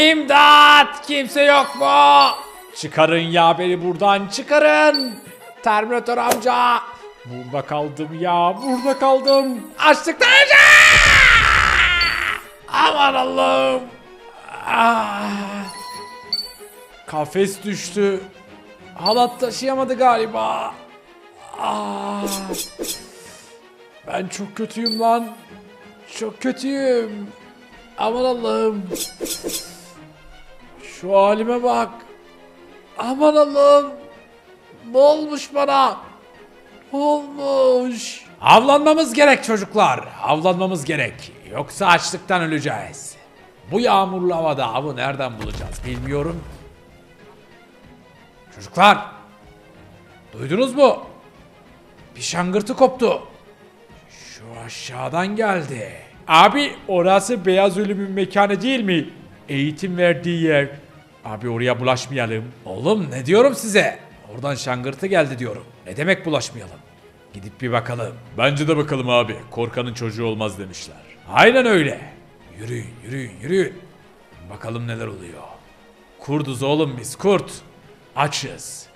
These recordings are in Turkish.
İmdat! Kimse yok mu? Çıkarın ya beni buradan çıkarın. Terminator amca. Burada kaldım ya burada kaldım. Açlıktan öleceğim. Aman Allah'ım. Ah. Kafes düştü. Halat taşıyamadı galiba. Ah. Ben çok kötüyüm lan. Çok kötüyüm. Aman Allah'ım. Şu halime bak. Aman Allah'ım. Ne olmuş bana? Ne olmuş? Avlanmamız gerek çocuklar. Avlanmamız gerek. Yoksa açlıktan öleceğiz. Bu yağmurlu havada avı nereden bulacağız bilmiyorum. Çocuklar. Duydunuz mu? Bir şangırtı koptu. Şu aşağıdan geldi. Abi orası beyaz ölümün mekanı değil mi? Eğitim verdiği yer. Abi oraya bulaşmayalım. Oğlum ne diyorum size? Oradan şangırtı geldi diyorum. Ne demek bulaşmayalım? Gidip bir bakalım. Bence de bakalım abi. Korkanın çocuğu olmaz demişler. Aynen öyle. Yürüyün yürüyün yürüyün. Bakalım neler oluyor. Kurduz oğlum biz kurt. Açız.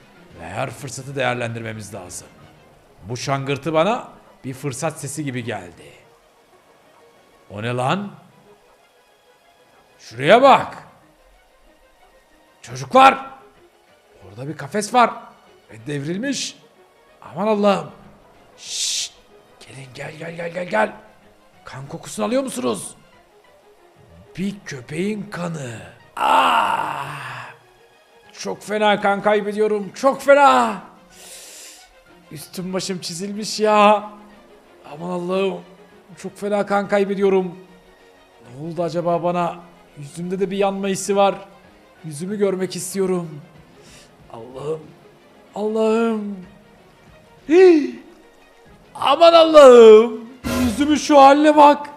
Ve her fırsatı değerlendirmemiz lazım. Bu şangırtı bana bir fırsat sesi gibi geldi. O ne lan? Şuraya bak. Çocuklar. Orada bir kafes var. Ve devrilmiş. Aman Allah'ım. Şşt. Gelin gel gel gel gel gel. Kan kokusunu alıyor musunuz? Bir köpeğin kanı. Ah! Çok fena kan kaybediyorum. Çok fena. Üstüm başım çizilmiş ya. Aman Allah'ım. Çok fena kan kaybediyorum. Ne oldu acaba bana? Yüzümde de bir yanma hissi var. Yüzümü görmek istiyorum. Allah'ım. Allah'ım. Aman Allah'ım. Yüzümün şu haline bak.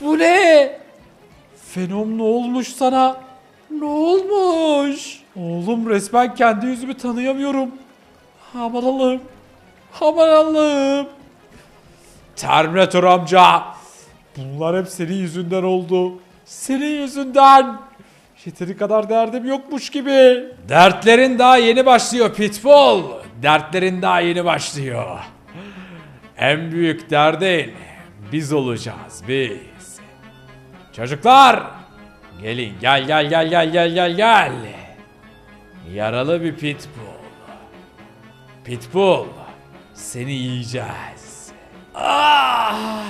Bu ne? Fenom ne olmuş sana? Ne olmuş? Oğlum resmen kendi yüzümü tanıyamıyorum. Aman Allah'ım. Aman Allah'ım. Terminator amca. Bunlar hep senin yüzünden oldu. Senin yüzünden. Yeteri kadar derdim yokmuş gibi. Dertlerin daha yeni başlıyor Pitbull. Dertlerin daha yeni başlıyor. En büyük derdin biz olacağız biz. Çocuklar gelin gel gel gel gel gel gel gel. Yaralı bir pitbull. Pitbull seni yiyeceğiz. Ah!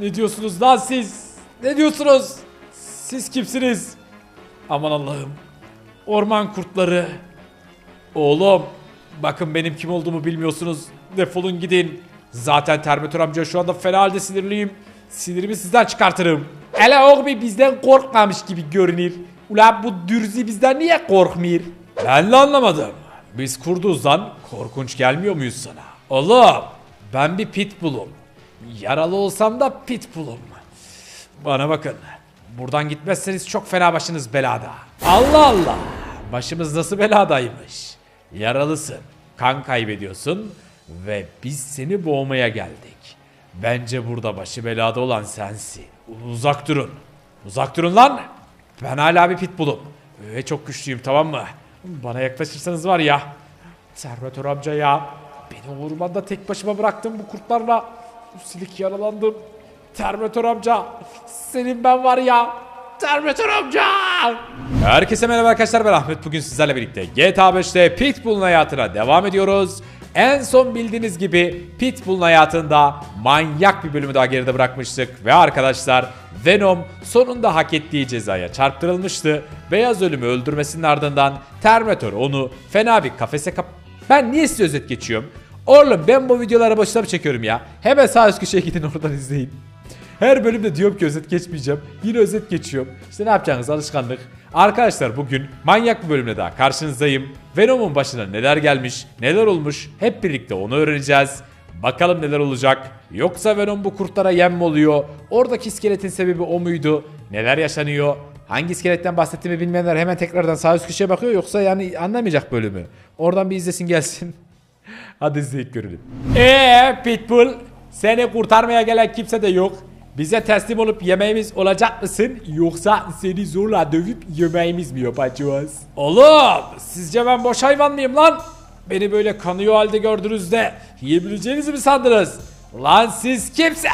Ne diyorsunuz lan siz? Ne diyorsunuz? Siz kimsiniz? Aman Allah'ım. Orman kurtları. Oğlum bakın benim kim olduğumu bilmiyorsunuz. Defolun gidin. Zaten Terminator amca şu anda fena halde sinirliyim. Sinirimi sizden çıkartırım. Hele oğlum bizden korkmamış gibi görünür. Ulan bu dürzi bizden niye korkmuyor? Ben de anlamadım. Biz kurduz. Korkunç gelmiyor muyuz sana? Oğlum ben bir pitbullum. Yaralı olsam da pitbullum. Bana bakın. Buradan gitmezseniz çok fena başınız belada. Allah Allah. Başımız nasıl beladaymış. Yaralısın. Kan kaybediyorsun. Ve biz seni boğmaya geldik. Bence burada başı belada olan sensin. Uzak durun. Uzak durun lan. Ben hala bir pitbullum. Ve çok güçlüyüm tamam mı? Bana yaklaşırsanız var ya. Servetör amca ya. Beni ormanda tek başıma bıraktın bu kurtlarla. Üstelik yaralandım. Terminator amca. Senin ben var ya. Terminator amca. Herkese merhaba arkadaşlar ben Ahmet. Bugün sizlerle birlikte GTA 5'te Pitbull'un hayatına devam ediyoruz. En son bildiğiniz gibi Pitbull'un hayatında manyak bir bölümü daha geride bırakmıştık. Ve arkadaşlar Venom sonunda hak ettiği cezaya çarptırılmıştı. Beyaz ölümü öldürmesinin ardından Terminator onu fena bir kafese kap... Ben niye size özet geçiyorum? Oğlum ben bu videoları boşuna mı çekiyorum ya? Hemen sağ üst köşeye gidin oradan izleyin. Her bölümde diyorum ki özet geçmeyeceğim. Yine özet geçiyorum. İşte ne yapacaksınız alışkanlık. Arkadaşlar bugün manyak bir bölümle daha karşınızdayım. Venom'un başına neler gelmiş, neler olmuş hep birlikte onu öğreneceğiz. Bakalım neler olacak. Yoksa Venom bu kurtlara yem mi oluyor? Oradaki iskeletin sebebi o muydu? Neler yaşanıyor? Hangi iskeletten bahsettiğimi bilmeyenler hemen tekrardan sağ üst köşeye bakıyor. Yoksa yani anlamayacak bölümü. Oradan bir izlesin gelsin. Hadi izleyip görelim. Eee Pitbull seni kurtarmaya gelen kimse de yok. Bize teslim olup yemeğimiz olacak mısın? Yoksa seni zorla dövüp yemeğimiz mi yapacağız? Oğlum sizce ben boş hayvan mıyım lan? Beni böyle kanıyor halde gördünüz de yiyebileceğinizi mi sandınız? Ulan siz kimse?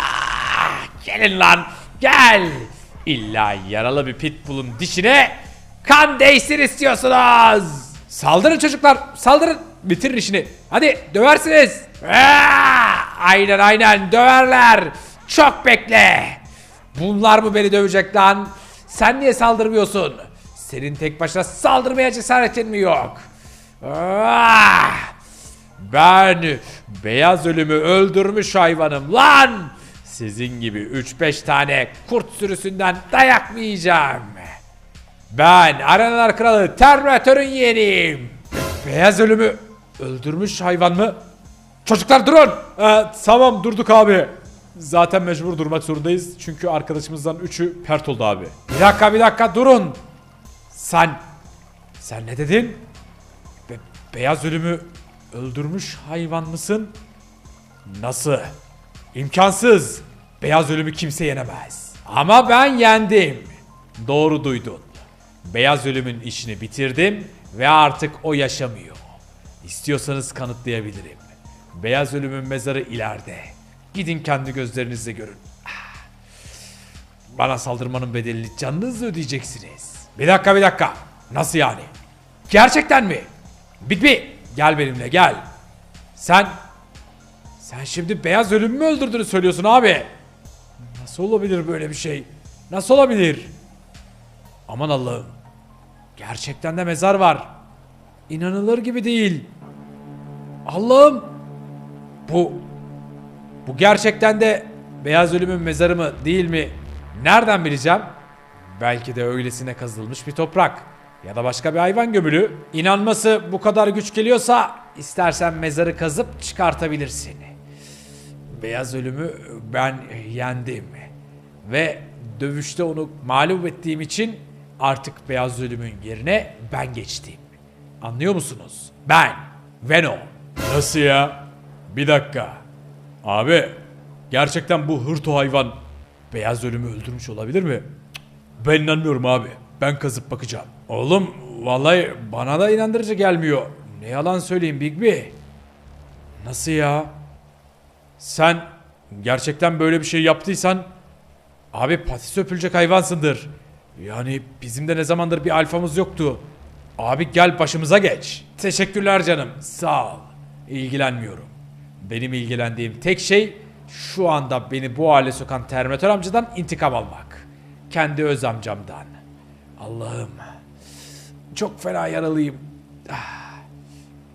Gelin lan gel. İlla yaralı bir pitbull'un dişine kan değsin istiyorsunuz. Saldırın çocuklar saldırın. Bitirin işini. Hadi döversiniz. Aa, aynen aynen döverler. Çok bekle. Bunlar mı beni dövecek lan? Sen niye saldırmıyorsun? Senin tek başına saldırmaya cesaretin mi yok? Ah! Ben beyaz ölümü öldürmüş hayvanım lan. Sizin gibi 3-5 tane kurt sürüsünden dayak mı yiyeceğim? Ben Arenalar Kralı Terminator'un yeğeniyim. Beyaz ölümü öldürmüş hayvan mı? Çocuklar durun. Ee, tamam durduk abi. Zaten mecbur durmak zorundayız. Çünkü arkadaşımızdan üçü pert oldu abi. Bir dakika bir dakika durun. Sen, sen ne dedin? Be- beyaz ölümü öldürmüş hayvan mısın? Nasıl? İmkansız. Beyaz ölümü kimse yenemez. Ama ben yendim. Doğru duydun. Beyaz ölümün işini bitirdim ve artık o yaşamıyor. İstiyorsanız kanıtlayabilirim. Beyaz ölümün mezarı ileride. Gidin kendi gözlerinizle görün. Bana saldırmanın bedelini canınızla ödeyeceksiniz. Bir dakika bir dakika. Nasıl yani? Gerçekten mi? Bigby gel benimle gel. Sen sen şimdi beyaz ölümü mü öldürdüğünü söylüyorsun abi? Nasıl olabilir böyle bir şey? Nasıl olabilir? Aman Allah'ım. Gerçekten de mezar var. İnanılır gibi değil. Allah'ım. Bu bu gerçekten de beyaz ölümün mezarı mı değil mi? Nereden bileceğim? Belki de öylesine kazılmış bir toprak ya da başka bir hayvan gömülü. İnanması bu kadar güç geliyorsa istersen mezarı kazıp çıkartabilirsin. Beyaz ölümü ben yendim. Ve dövüşte onu mağlup ettiğim için artık beyaz ölümün yerine ben geçtim. Anlıyor musunuz? Ben Venom. Nasıl ya? Bir dakika. Abi gerçekten bu hırto hayvan beyaz ölümü öldürmüş olabilir mi? Ben inanmıyorum abi. Ben kazıp bakacağım. Oğlum vallahi bana da inandırıcı gelmiyor. Ne yalan söyleyeyim Big B. Nasıl ya? Sen gerçekten böyle bir şey yaptıysan abi patisi öpülecek hayvansındır. Yani bizim de ne zamandır bir alfamız yoktu. Abi gel başımıza geç. Teşekkürler canım. Sağ ol. İlgilenmiyorum. Benim ilgilendiğim tek şey şu anda beni bu hale sokan Terminator amcadan intikam almak. Kendi öz amcamdan. Allah'ım. Çok fena yaralıyım. Ah,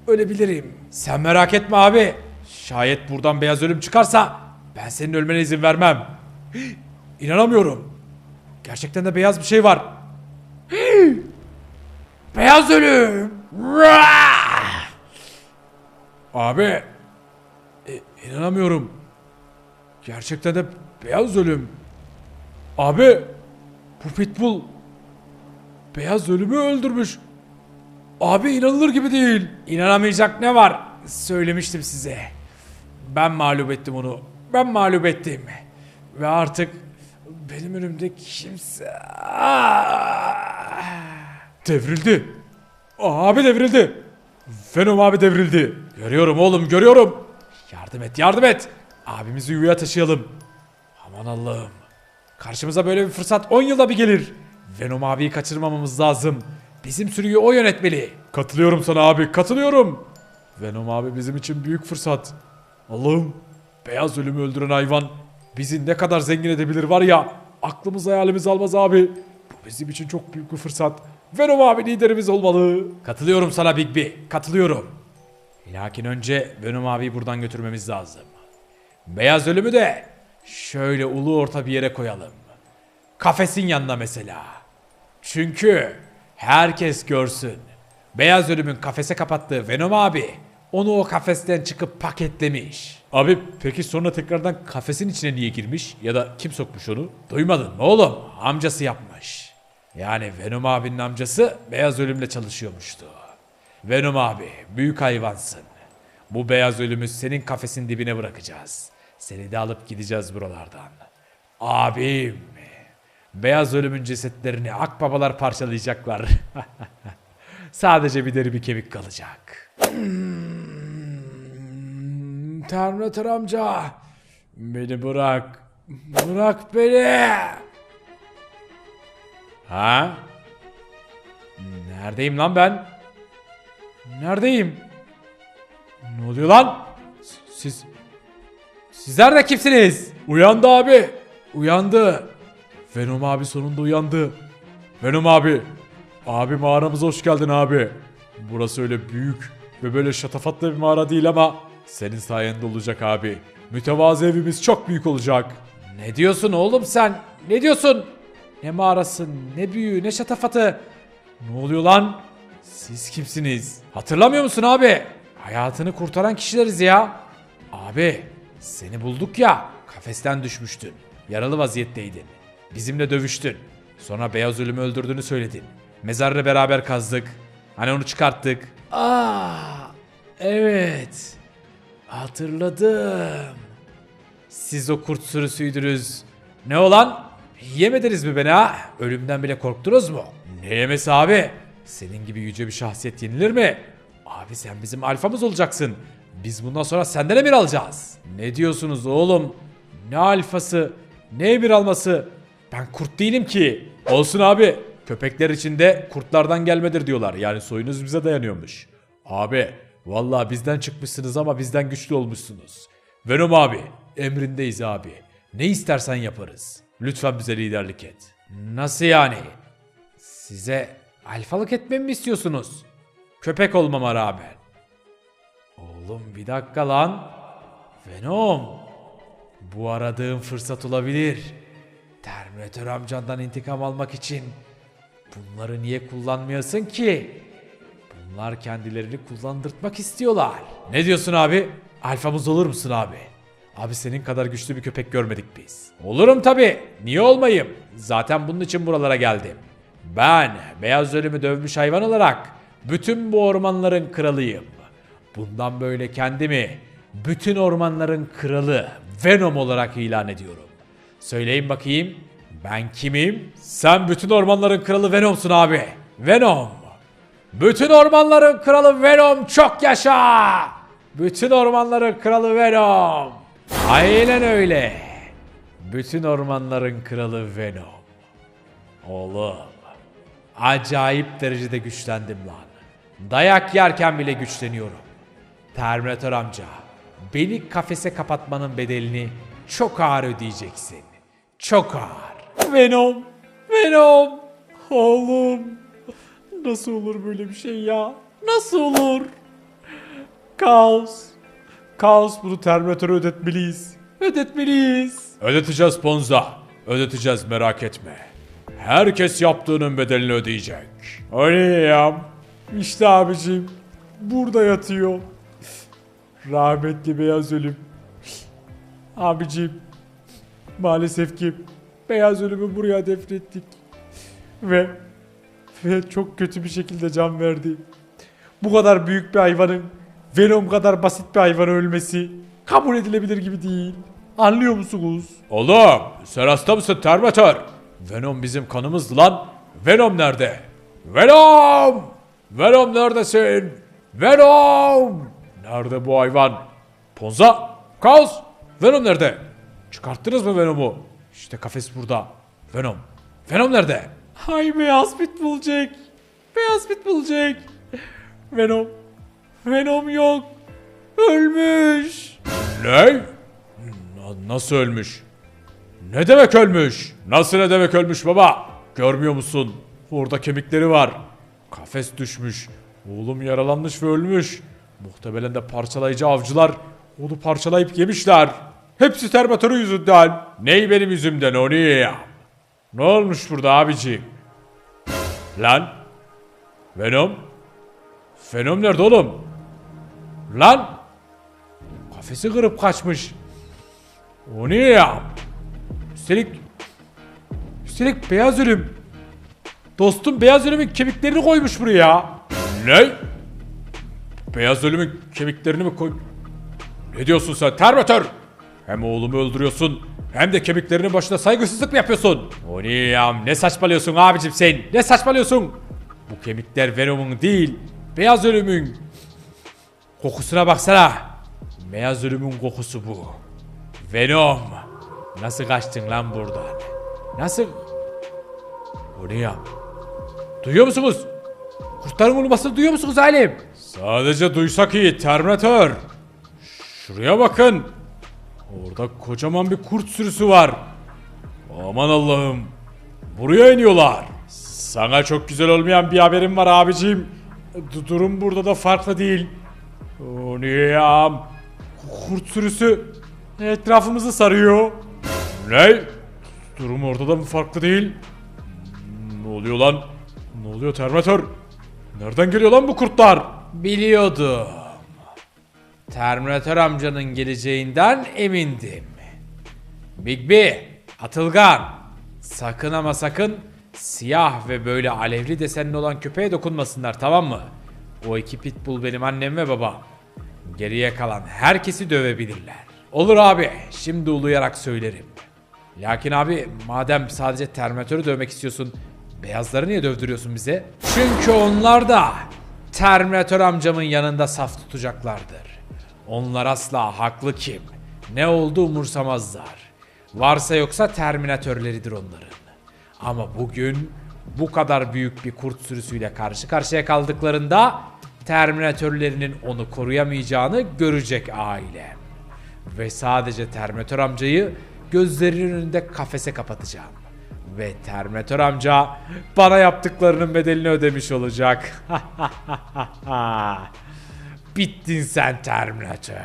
Ölebilirim. Sen merak etme abi. Şayet buradan beyaz ölüm çıkarsa ben senin ölmene izin vermem. İnanamıyorum. Gerçekten de beyaz bir şey var. Beyaz ölüm. Abi. E, inanamıyorum. Gerçekten de beyaz ölüm. Abi. Bu pitbull. Beyaz ölümü öldürmüş. Abi inanılır gibi değil. İnanamayacak ne var? Söylemiştim size. Ben mağlup ettim onu. Ben mağlup ettim. Ve artık benim önümde kimse... Devrildi. Abi devrildi. Venom abi devrildi. Görüyorum oğlum görüyorum. Yardım et yardım et. Abimizi yuvaya taşıyalım. Aman Allah'ım. Karşımıza böyle bir fırsat 10 yılda bir gelir. Venom abiyi kaçırmamamız lazım. Bizim sürüyü o yönetmeli. Katılıyorum sana abi katılıyorum. Venom abi bizim için büyük fırsat. Allah'ım beyaz ölümü öldüren hayvan bizi ne kadar zengin edebilir var ya aklımız hayalimiz almaz abi. Bu bizim için çok büyük bir fırsat. Venom abi liderimiz olmalı. Katılıyorum sana Big B katılıyorum. Lakin önce Venom abiyi buradan götürmemiz lazım. Beyaz ölümü de şöyle ulu orta bir yere koyalım. Kafesin yanına mesela. Çünkü herkes görsün. Beyaz ölümün kafese kapattığı Venom abi onu o kafesten çıkıp paketlemiş. Abi peki sonra tekrardan kafesin içine niye girmiş ya da kim sokmuş onu? Duymadın mı oğlum? Amcası yapmış. Yani Venom abinin amcası beyaz ölümle çalışıyormuştu. Venom abi büyük hayvansın. Bu beyaz ölümü senin kafesin dibine bırakacağız. Seni de alıp gideceğiz buralardan. Abim. Beyaz ölümün cesetlerini akbabalar parçalayacaklar. Sadece bir deri bir kemik kalacak. Hmm, amca. Beni bırak. Bırak beni. Ha? Neredeyim lan ben? Neredeyim? Ne oluyor lan? Siz... Sizler de kimsiniz? Uyandı abi. Uyandı. Venom abi sonunda uyandı. Venom abi. Abi mağaramıza hoş geldin abi. Burası öyle büyük ve böyle şatafatlı bir mağara değil ama senin sayende olacak abi. Mütevazı evimiz çok büyük olacak. Ne diyorsun oğlum sen? Ne diyorsun? Ne mağarası, ne büyüğü, ne şatafatı. Ne oluyor lan? Siz kimsiniz? Hatırlamıyor musun abi? Hayatını kurtaran kişileriz ya. Abi seni bulduk ya. Kafesten düşmüştün. Yaralı vaziyetteydin. Bizimle dövüştün. Sonra beyaz ölümü öldürdüğünü söyledin. Mezarla beraber kazdık. Hani onu çıkarttık. Aa, evet. Hatırladım. Siz o kurt sürüsüydünüz. Ne olan? Yemediniz mi beni ha? Ölümden bile korktunuz mu? Ne yemesi abi? Senin gibi yüce bir şahsiyet yenilir mi? Abi sen bizim alfamız olacaksın. Biz bundan sonra senden emir alacağız. Ne diyorsunuz oğlum? Ne alfası? Ne emir alması? Ben kurt değilim ki. Olsun abi. Köpekler içinde kurtlardan gelmedir diyorlar. Yani soyunuz bize dayanıyormuş. Abi vallahi bizden çıkmışsınız ama bizden güçlü olmuşsunuz. Venom abi emrindeyiz abi. Ne istersen yaparız. Lütfen bize liderlik et. Nasıl yani? Size alfalık etmemi mi istiyorsunuz? Köpek olmama rağmen. Oğlum bir dakika lan. Venom. Bu aradığım fırsat olabilir. Terminator amcandan intikam almak için bunları niye kullanmıyorsun ki? Bunlar kendilerini kullandırtmak istiyorlar. Ne diyorsun abi? Alfamız olur musun abi? Abi senin kadar güçlü bir köpek görmedik biz. Olurum tabi. Niye olmayayım? Zaten bunun için buralara geldim. Ben beyaz ölümü dövmüş hayvan olarak bütün bu ormanların kralıyım. Bundan böyle kendimi bütün ormanların kralı Venom olarak ilan ediyorum. Söyleyin bakayım ben kimim? Sen bütün ormanların kralı Venom'sun abi. Venom. Bütün ormanların kralı Venom çok yaşa! Bütün ormanların kralı Venom. Aynen öyle. Bütün ormanların kralı Venom. Oğlum. Acayip derecede güçlendim lan. Dayak yerken bile güçleniyorum. Terminator amca, beni kafese kapatmanın bedelini çok ağır ödeyeceksin. Çok ağır. Venom, Venom. Oğlum. Nasıl olur böyle bir şey ya? Nasıl olur? Kaos. Kaos bunu Terminator'a ödetmeliyiz. Ödetmeliyiz. Ödeteceğiz Ponza. Ödeteceğiz merak etme. Herkes yaptığının bedelini ödeyecek. Oynayayım. İşte abicim. Burada yatıyor. Rahmetli beyaz ölüm. Abicim. Maalesef ki beyaz ölümü buraya defnettik. Ve ve çok kötü bir şekilde can verdi. Bu kadar büyük bir hayvanın Venom kadar basit bir hayvan ölmesi kabul edilebilir gibi değil. Anlıyor musunuz? Oğlum sen hasta mısın Terminator? Venom bizim kanımızdı lan. Venom nerede? Venom! Venom neredesin? Venom! Nerede bu hayvan? Ponza! Kaos! Venom nerede? Çıkarttınız mı Venom'u? İşte kafes burada. Venom. Venom nerede? Hay beyaz bit bulacak. Beyaz bit bulacak. Venom. Venom yok. Ölmüş. Ne? Na- nasıl ölmüş? Ne demek ölmüş? Nasıl ne demek ölmüş baba? Görmüyor musun? Orada kemikleri var. Kafes düşmüş. Oğlum yaralanmış ve ölmüş. Muhtemelen de parçalayıcı avcılar onu parçalayıp yemişler. Hepsi Terminator'un yüzünden. Ney benim yüzümden onu ya? Ne olmuş burada abiciğim? Lan? Venom? Venom nerede oğlum? Lan? Kafesi kırıp kaçmış. O ne ya? Üstelik... Üstelik beyaz ölüm. Dostum beyaz ölümün kemiklerini koymuş buraya. Ne? Beyaz ölümün kemiklerini mi koy... Ne diyorsun sen Terminator? Hem oğlumu öldürüyorsun Hem de kemiklerinin başına saygısızlık mı yapıyorsun? O ne ya? Ne saçmalıyorsun abicim sen? Ne saçmalıyorsun? Bu kemikler Venom'un değil, beyaz ölümün. Kokusuna baksana. Beyaz ölümün kokusu bu. Venom. Nasıl kaçtın lan buradan? Nasıl? Ne ya? Duyuyor musunuz? Kurtların vurmasını duyuyor musunuz ailem? Sadece duysak iyi Terminator. Şuraya bakın. Orada kocaman bir kurt sürüsü var. Aman Allah'ım. Buraya iniyorlar. Sana çok güzel olmayan bir haberim var abicim. Du- durum burada da farklı değil. O ne ya? Kurt sürüsü etrafımızı sarıyor. Ne? Durum orada da mı farklı değil? Ne oluyor lan? Ne oluyor Terminator? Nereden geliyor lan bu kurtlar? Biliyordum. Terminator amcanın geleceğinden emindim. Big B, Atılgan. Sakın ama sakın siyah ve böyle alevli desenli olan köpeğe dokunmasınlar tamam mı? O iki pitbull benim annem ve babam. Geriye kalan herkesi dövebilirler. Olur abi, şimdi uluyarak söylerim. Lakin abi madem sadece Terminator'u dövmek istiyorsun, beyazları niye dövdürüyorsun bize? Çünkü onlar da Terminator amcamın yanında saf tutacaklardır. Onlar asla haklı kim, ne oldu umursamazlar. Varsa yoksa Terminatörleridir onların. Ama bugün bu kadar büyük bir kurt sürüsüyle karşı karşıya kaldıklarında Terminatörlerinin onu koruyamayacağını görecek ailem. Ve sadece Terminator amcayı gözlerinin önünde kafese kapatacağım. Ve Terminator amca bana yaptıklarının bedelini ödemiş olacak. Bittin sen Terminator.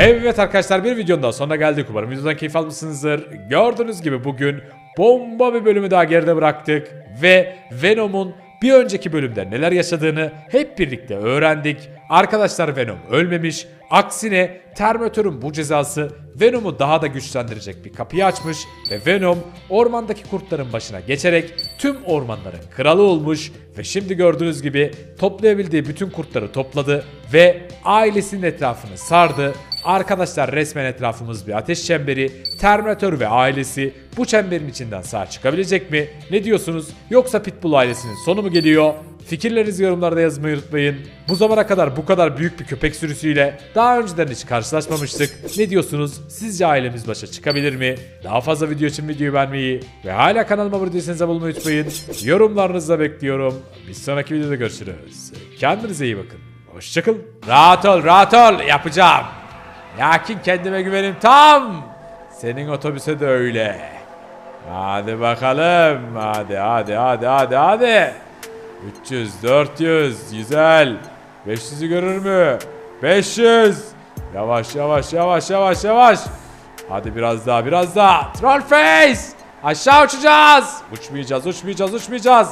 Evet arkadaşlar bir videonun daha sonuna geldik. Umarım videodan keyif almışsınızdır. Gördüğünüz gibi bugün bomba bir bölümü daha geride bıraktık. Ve Venom'un bir önceki bölümde neler yaşadığını hep birlikte öğrendik. Arkadaşlar Venom ölmemiş. Aksine Terminator'un bu cezası Venom'u daha da güçlendirecek bir kapıyı açmış ve Venom ormandaki kurtların başına geçerek tüm ormanların kralı olmuş ve şimdi gördüğünüz gibi toplayabildiği bütün kurtları topladı ve ailesinin etrafını sardı. Arkadaşlar resmen etrafımız bir ateş çemberi. Terminator ve ailesi bu çemberin içinden sağ çıkabilecek mi? Ne diyorsunuz? Yoksa Pitbull ailesinin sonu mu geliyor? Fikirlerinizi yorumlarda yazmayı unutmayın. Bu zamana kadar bu kadar büyük bir köpek sürüsüyle daha önceden hiç karşılaşmamıştık. Ne diyorsunuz? Sizce ailemiz başa çıkabilir mi? Daha fazla video için videoyu beğenmeyi ve hala kanalıma abone değilseniz abone olmayı unutmayın. Yorumlarınızı da bekliyorum. Bir sonraki videoda görüşürüz. Kendinize iyi bakın. Hoşçakalın. Rahat ol, rahat ol. Yapacağım. Lakin kendime güvenim tam. Senin otobüse de öyle. Hadi bakalım. Hadi hadi hadi hadi hadi. 300, 400, güzel. 500'ü görür mü? 500. Yavaş yavaş yavaş yavaş yavaş. Hadi biraz daha biraz daha. Troll face. Aşağı uçacağız. Uçmayacağız uçmayacağız uçmayacağız.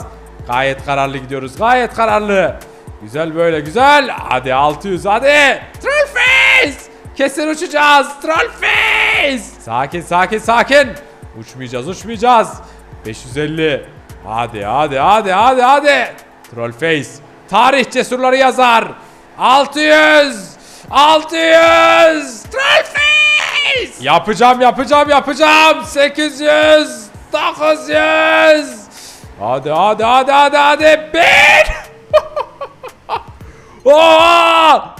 Gayet kararlı gidiyoruz gayet kararlı. Güzel böyle güzel. Hadi 600 hadi. Troll. Kesin uçacağız. Troll face. Sakin sakin sakin. Uçmayacağız uçmayacağız. 550. Hadi hadi hadi hadi hadi. Troll face. Tarih cesurları yazar. 600. 600. Troll face. Yapacağım yapacağım yapacağım. 800. 900. Hadi hadi hadi hadi hadi. 1000. Oo!